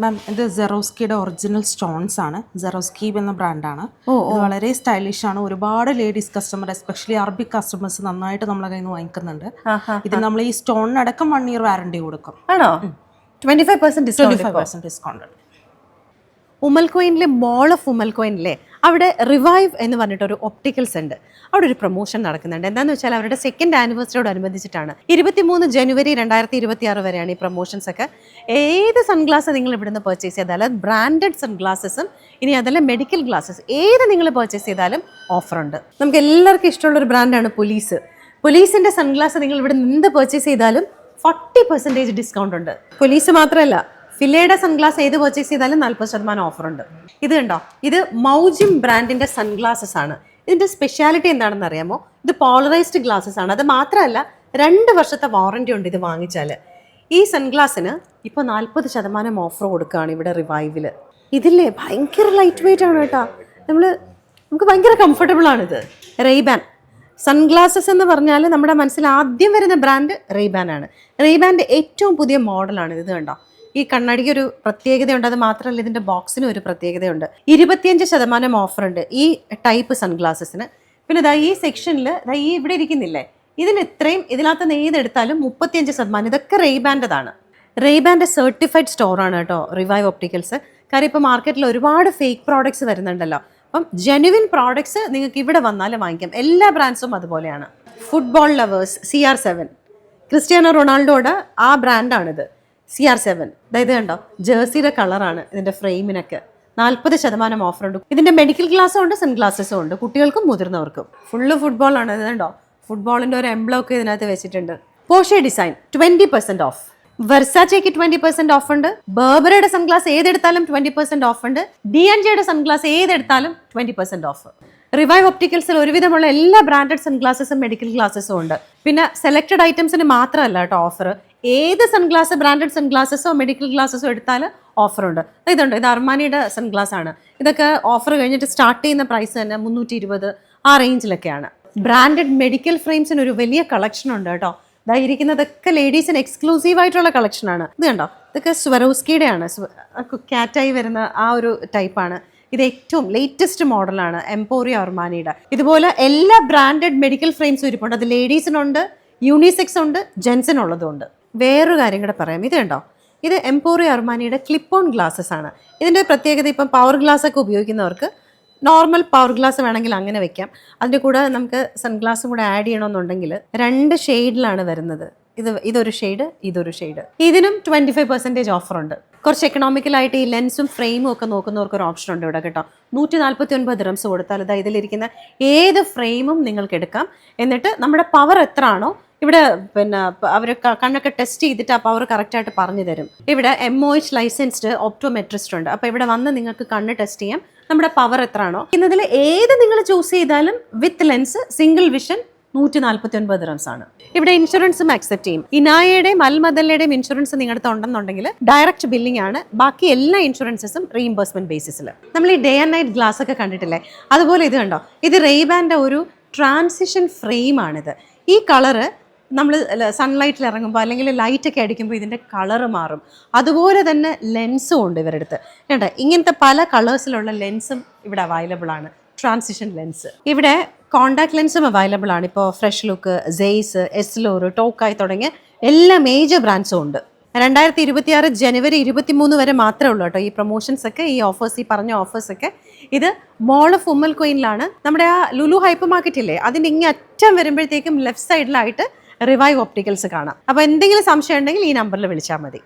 മാം ഇത് സെറോസ്കിയുടെ original stones ആണ്. സെറോസ്കീബ് എന്ന ബ്രാൻഡാണ് ഇത് വളരെ സ്റ്റൈലിഷ് ആണ്. ഒരുപാട് ladies customer especially Arabic customers നന്നായിട്ട് നമ്മളെ കയ്യിൽ നിന്ന് വാങ്ങിക്കുന്നുണ്ട്. ഇത് നമ്മൾ ഈ സ്റ്റോണിനടക്കം വൺ ഇയർ വാറണ്ടി കൊടുക്കും. ആണോ? Twenty five percent discount discount ഉമൽ കോയിനിലെ മോൾ ഓഫ് ഉമൽകോയിനിലെ അവിടെ റിവൈവ് എന്ന് പറഞ്ഞിട്ടൊരു ഒപ്റ്റിക്കൽസ് ഉണ്ട്. അവിടെ ഒരു പ്രൊമോഷൻ നടക്കുന്നുണ്ട്. എന്താണെന്ന് വെച്ചാൽ അവരുടെ സെക്കൻഡ് ആനിവേഴ്സറിയോട് അനുബന്ധിച്ചിട്ടാണ്. ഇരുപത്തിമൂന്ന് ജനുവരി രണ്ടായിരത്തി ഇരുപത്തി ആറ് വരെയാണ് ഈ പ്രൊമോഷൻസ് ഒക്കെ. ഏത് സൺഗ്ലാസ് നിങ്ങൾ ഇവിടുന്ന് പർച്ചേസ് ചെയ്താലും ബ്രാൻഡഡ് സൺഗ്ലാസസും ഇനി അതല്ല മെഡിക്കൽ ഗ്ലാസസ് ഏത് നിങ്ങൾ പർച്ചേസ് ചെയ്താലും ഓഫറുണ്ട് നമുക്ക് എല്ലാവർക്കും ഇഷ്ടമുള്ള ഒരു ബ്രാൻഡാണ് പോലീസ് പോലീസിന്റെ സൺഗ്ലാസ് നിങ്ങൾ ഇവിടെ നിന്ന് പർച്ചേസ് ചെയ്താലും ഫോർട്ടി പെർസെന്റേജ് ഡിസ്കൗണ്ട് ഉണ്ട്. പോലീസ് മാത്രമല്ല ഫിലയുടെ സൺഗ്ലാസ് ഏത് പർച്ചേസ് ചെയ്താലും നാൽപ്പത് ശതമാനം ഓഫർ ഉണ്ട്. ഇത് കണ്ടോ? ഇത് മൗജിം ബ്രാൻഡിന്റെ സൺഗ്ലാസസ് ആണ്. ഇതിന്റെ സ്പെഷ്യാലിറ്റി എന്താണെന്ന് അറിയാമോ? ഇത് പോളറൈസ്ഡ് ഗ്ലാസസ് ആണ്. അത് മാത്രമല്ല രണ്ട് വർഷത്തെ വാറണ്ടി ഉണ്ട് ഇത് വാങ്ങിച്ചാൽ ഈ സൺഗ്ലാസിന് ഇപ്പോൾ നാൽപ്പത് ശതമാനം ഓഫർ കൊടുക്കുകയാണ് ഇവിടെ റിവൈവിൽ ഇതില്ലേ? ഭയങ്കര ലൈറ്റ് വെയിറ്റ് ആണ് കേട്ടോ. നമ്മൾ നമുക്ക് ഭയങ്കര കംഫർട്ടബിൾ ആണ് ഇത്. റെയ്ബാൻ സൺഗ്ലാസസ് എന്ന് പറഞ്ഞാൽ നമ്മുടെ മനസ്സിൽ ആദ്യം വരുന്ന ബ്രാൻഡ് റെയ്ബാൻ ആണ്. റെയ്ബാന്റെ ഏറ്റവും പുതിയ മോഡലാണ് ഇത് കണ്ടോ? ഈ കണ്ണാടിക്ക് ഒരു പ്രത്യേകതയുണ്ട്. അത് മാത്രമല്ല ഇതിന്റെ ബോക്സിനും ഒരു പ്രത്യേകതയുണ്ട്. ഇരുപത്തിയഞ്ച് ശതമാനം ഓഫർ ഉണ്ട് ഈ ടൈപ്പ് സൺഗ്ലാസസിന്. പിന്നെ ഇതാ ഈ സെക്ഷനിൽ ഇതാ ഈ ഇവിടെ ഇരിക്കുന്നില്ലേ? ഇതിന് ഇത്രയും ഇതിനകത്ത് നിന്ന് ഏതെടുത്താലും മുപ്പത്തിയഞ്ച് ശതമാനം. ഇതൊക്കെ റെയ്ബാൻഡതാണ് റെയ്ബാന്റെ സർട്ടിഫൈഡ് സ്റ്റോറാണ് കേട്ടോ റിവൈവ് ഒപ്റ്റിക്കൽസ് കാര്യം ഇപ്പോൾ മാർക്കറ്റിൽ ഒരുപാട് ഫേക്ക് പ്രോഡക്റ്റ്സ് വരുന്നുണ്ടല്ലോ. അപ്പം ജെനുവിൻ പ്രോഡക്റ്റ്സ് നിങ്ങൾക്ക് ഇവിടെ വന്നാലും വാങ്ങിക്കാം. എല്ലാ ബ്രാൻഡ്സും അതുപോലെയാണ്. Football lovers C R seven Cristiano റൊണാൾഡോയുടെ ആ ബ്രാൻഡാണിത് സി ആർ സെവൻ അതായത് കണ്ടോ? ജേഴ്സിയുടെ കളറാണ് ഇതിന്റെ ഫ്രെയിമിനൊക്കെ. നാൽപ്പത് ശതമാനം ഓഫർ ഉണ്ട് ഇതിന്റെ മെഡിക്കൽ ഗ്ലാസ്സും ഉണ്ട് സൺ ഗ്ലാസ്സും ഉണ്ട്. കുട്ടികൾക്കും മുതിർന്നവർക്കും. ഫുള്ള് ഫുട്ബോളാണ് ഇത് കണ്ടോ? ഫുട്ബോളിന്റെ ഒരു എംബ്ലം ഒക്കെ ഇതിനകത്ത് വെച്ചിട്ടുണ്ട്. Porsche design twenty percent off വെർസാച്ചയ്ക്ക് twenty percent off ഉണ്ട്. ബേബറയുടെ സൺഗ്ലാസ് ഏതെടുത്താലും ട്വന്റി പെർസെന്റ് ഓഫ് ഉണ്ട്. ഡി എൻ ജിയുടെ സൺഗ്ലാസ് ഏതെടുത്താലും ട്വന്റി പെർസെന്റ് ഓഫ് റിവൈവ് ഒപ്റ്റിക്കൽസിൽ ഒരുവിധമുള്ള എല്ലാ ബ്രാൻഡഡ് സൺഗ്ലാസസും മെഡിക്കൽ ഗ്ലാസസും ഉണ്ട്. പിന്നെ സെലക്ടഡ് ഐറ്റംസിന് മാത്രമല്ല കേട്ടോ ഓഫർ ഏത് സൺഗ്ലാസ് ബ്രാൻഡഡ് സൺഗ്ലാസസോ മെഡിക്കൽ ഗ്ലാസസോ എടുത്താൽ ഓഫറുണ്ട് ഇതുണ്ട്. ഇത് അർമാനിയുടെ സൺഗ്ലാസ് ആണ്. ഇതൊക്കെ ഓഫർ കഴിഞ്ഞിട്ട് സ്റ്റാർട്ട് ചെയ്യുന്ന പ്രൈസ് തന്നെ മുന്നൂറ്റി ഇരുപത് ആ റേഞ്ചിലൊക്കെയാണ് ബ്രാൻഡഡ് മെഡിക്കൽ ഫ്രെയിംസിന് ഒരു വലിയ കളക്ഷൻ ഉണ്ട് കേട്ടോ. ഇതാ ഇരിക്കുന്നതൊക്കെ ലേഡീസിന് എക്സ്ക്ലൂസീവ് ആയിട്ടുള്ള കളക്ഷനാണ് ഇത് കണ്ടോ? ഇതൊക്കെ സ്വരോസ്കിയുടെ ആണ്. കാറ്റായി വരുന്ന ആ ഒരു ടൈപ്പാണ് ഇത് ഏറ്റവും ലേറ്റസ്റ്റ് മോഡലാണ് എംപോറിയ അർമാനിയുടെ ഇതുപോലെ എല്ലാ ബ്രാൻഡഡ് മെഡിക്കൽ ഫ്രെയിംസും ഇരിപ്പുണ്ട്. അത് ലേഡീസിനുണ്ട് യൂണിസെക്സ് ഉണ്ട് ജെൻസിനുള്ളതും ഉണ്ട്. വേറൊരു കാര്യം കൂടെ പറയാം. ഇത് കണ്ടോ? ഇത് എംപോറി അർമാനിയുടെ ക്ലിപ്പ് ഓൺ ഗ്ലാസ്സസ് ആണ്. ഇതിന്റെ പ്രത്യേകത ഇപ്പം പവർ ഗ്ലാസ് ഒക്കെ ഉപയോഗിക്കുന്നവർക്ക് നോർമൽ പവർ ഗ്ലാസ് വേണമെങ്കിൽ അങ്ങനെ വെക്കാം. അതിന്റെ കൂടെ നമുക്ക് സൺഗ്ലാസും കൂടെ ആഡ് ചെയ്യണമെന്നുണ്ടെങ്കിൽ രണ്ട് ഷെയ്ഡിലാണ് വരുന്നത്. ഇത് ഇതൊരു ഷെയ്ഡ് ഇതൊരു ഷെയ്ഡ് ഇതിനും ട്വന്റി ഫൈവ് പെർസെന്റേജ് ഓഫർ ഉണ്ട്. കുറച്ച് എക്കണോമിക്കലായിട്ട് ഈ ലെൻസും ഫ്രെയിമും ഒക്കെ നോക്കുന്നവർക്ക് ഒരു ഓപ്ഷൻ ഉണ്ട് ഇവിടെ കേട്ടോ. നൂറ്റി നാൽപ്പത്തി ഒൻപത് ഡ്രംസ് കൊടുത്താൽ ഇതാ ഇതിലിരിക്കുന്ന ഏത് ഫ്രെയിമും നിങ്ങൾക്ക് എടുക്കാം. എന്നിട്ട് നമ്മുടെ പവർ എത്ര ആണോ ഇവിടെ പിന്നെ അവർ കണ്ണൊക്കെ ടെസ്റ്റ് ചെയ്തിട്ട് ആ പവർ കറക്റ്റായിട്ട് പറഞ്ഞു തരും. ഇവിടെ M O H licensed optometrist ഉണ്ട്. അപ്പോൾ ഇവിടെ വന്ന് നിങ്ങൾക്ക് കണ്ണ് ടെസ്റ്റ് ചെയ്യാം. നമ്മുടെ പവർ എത്ര ആണോ ഇന്നതിൽ ഏത് നിങ്ങൾ ചൂസ് ചെയ്താലും വിത്ത് ലെൻസ് സിംഗിൾ വിഷൻ നൂറ്റി നാൽപ്പത്തി ഒൻപത് റൺസ് ആണ് ഇവിടെ ഇൻഷുറൻസും അക്സെപ്റ്റ് ചെയ്യും. ഇനായയുടെയും അൽമദല്ലയുടെയും ഇൻഷുറൻസ് നിങ്ങളുടെ ഉണ്ടെന്നുണ്ടെങ്കിൽ ഡയറക്റ്റ് ബില്ലിംഗ് ആണ്. ബാക്കി എല്ലാ ഇൻഷുറൻസസും റീഇംബേഴ്സ്മെന്റ് ബേസിസിൽ നമ്മൾ ഈ ഡേ ആൻഡ് നൈറ്റ് ഗ്ലാസ് ഒക്കെ കണ്ടിട്ടില്ലേ? അതുപോലെ ഇത് കണ്ടോ? ഇത് റെയ്ബാന്റെ ഒരു ട്രാൻസിഷൻ ഫ്രെയിമാണിത് ഈ കളറ് നമ്മൾ സൺലൈറ്റിൽ ഇറങ്ങുമ്പോൾ അല്ലെങ്കിൽ ലൈറ്റൊക്കെ അടിക്കുമ്പോൾ ഇതിന്റെ കളറ് മാറും. അതുപോലെ തന്നെ ലെൻസും ഉണ്ട് ഇവരുടെ അടുത്ത്. കേട്ടോ ഇങ്ങനത്തെ പല കളേഴ്സിലുള്ള ലെൻസും ഇവിടെ അവൈലബിൾ ആണ്. ട്രാൻസിഷൻ ലെൻസ് ഇവിടെ കോണ്ടാക്ട് ലെൻസും അവൈലബിൾ ആണ്. ഇപ്പോൾ ഫ്രഷ് ലുക്ക് ജെയ്സ് എസ്ലോർ ടോക്കായി തുടങ്ങിയ എല്ലാ മേജർ ബ്രാൻഡ്സും ഉണ്ട്. രണ്ടായിരത്തി ഇരുപത്തിയാറ് ജനുവരി ഇരുപത്തി മൂന്ന് വരെ മാത്രമേ ഉള്ളൂ കേട്ടോ ഈ പ്രൊമോഷൻസ് ഒക്കെ ഈ ഓഫേഴ്സ് ഈ പറഞ്ഞ ഓഫേഴ്സ് ഒക്കെ. ഇത് മോൾ ഓഫ് ഉമ്മൽ കോയിനിലാണ് നമ്മുടെ ആ ലുലു ഹൈപ്പർ മാർക്കറ്റ് ഇല്ലേ അതിന്റെ ഇങ്ങനെ അറ്റം വരുമ്പോഴത്തേക്കും ലെഫ്റ്റ് സൈഡിലായിട്ട് റിവൈവ് ഓപ്റ്റിക്കൽസ് കാണാം. അപ്പോൾ എന്തെങ്കിലും സംശയം ഉണ്ടെങ്കിൽ ഈ നമ്പറിൽ വിളിച്ചാൽ മതി.